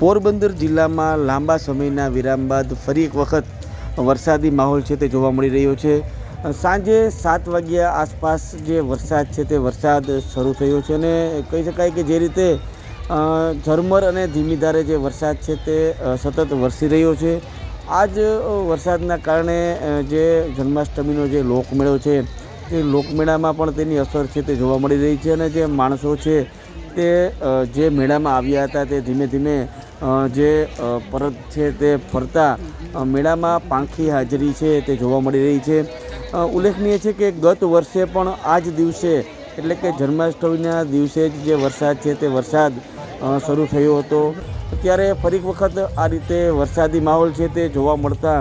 પોરબંદર જિલ્લામાં લાંબા સમયના વિરામ બાદ ફરી એક વખત વરસાદી માહોલ છે તે જોવા મળી રહ્યો છે. સાંજે સાત વાગ્યા આસપાસ જે વરસાદ છે તે વરસાદ શરૂ થયો છે અને કહી શકાય કે જે રીતે ઝરમર અને ધીમી ધારે જે વરસાદ છે તે સતત વરસી રહ્યો છે. આ જ વરસાદના કારણે જે જન્માષ્ટમીનો જે લોકમેળો છે, તે લોકમેળામાં પણ તેની અસર છે તે જોવા મળી રહી છે અને જે માણસો છે તે જે મેળામાં આવ્યા હતા તે ધીમે ધીમે જે પરત છે તે ફરતા મેળામાં પાંખી હાજરી છે તે જોવા મળી રહી છે. ઉલ્લેખનીય છે કે ગત વર્ષે પણ આ જ દિવસે, એટલે કે જન્માષ્ટમીના દિવસે જ જે વરસાદ છે તે વરસાદ શરૂ થયો હતો. ત્યારે ફરી વખત આ રીતે વરસાદી માહોલ છે તે જોવા મળતા,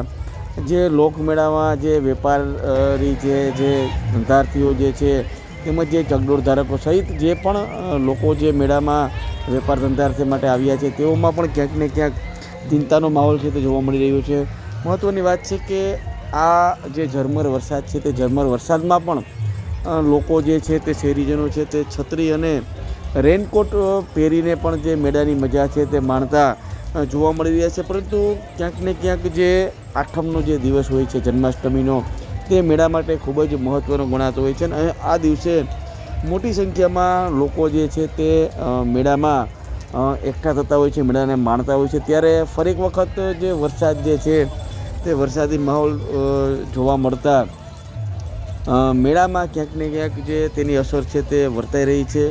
જે લોકમેળામાં જે વેપારી છે જે ધંધાર્થીઓ જે છે, તેમજ જે ચકડોળ ધારકો સહિત જે પણ લોકો જે મેળામાં વેપાર ધંધાર્થી માટે આવ્યા છે. તેઓમાં પણ ક્યાંક ને ક્યાંક ચિંતાનો માહોલ છે તે જોવા મળી રહ્યો છે. મહત્ત્વની વાત છે કે આ જે ઝરમર વરસાદ છે તે ઝરમર વરસાદમાં પણ લોકો જે છે તે શહેરીજનો છે તે છત્રી અને રેનકોટ પહેરીને પણ જે મેળાની મજા છે તે માણતા જોવા મળી રહ્યા છે. પરંતુ ક્યાંક ને ક્યાંક જે આઠમનો જે દિવસ હોય છે, જન્માષ્ટમીનો, તે મેળા માટે ખૂબ જ મહત્ત્વનો ગણાતો હોય છે અને આ દિવસે મોટી સંખ્યામાં લોકો જે છે તે મેળામાં એકઠા થતા હોય છે, મેળાને માણતા હોય છે. ત્યારે ફરી એક વખત જે વરસાદ જે છે, તે વરસાદી માહોલ જોવા મળતા મેળામાં ક્યાંક ને ક્યાંક જે તેની અસર છે તે વર્તાઈ રહી છે.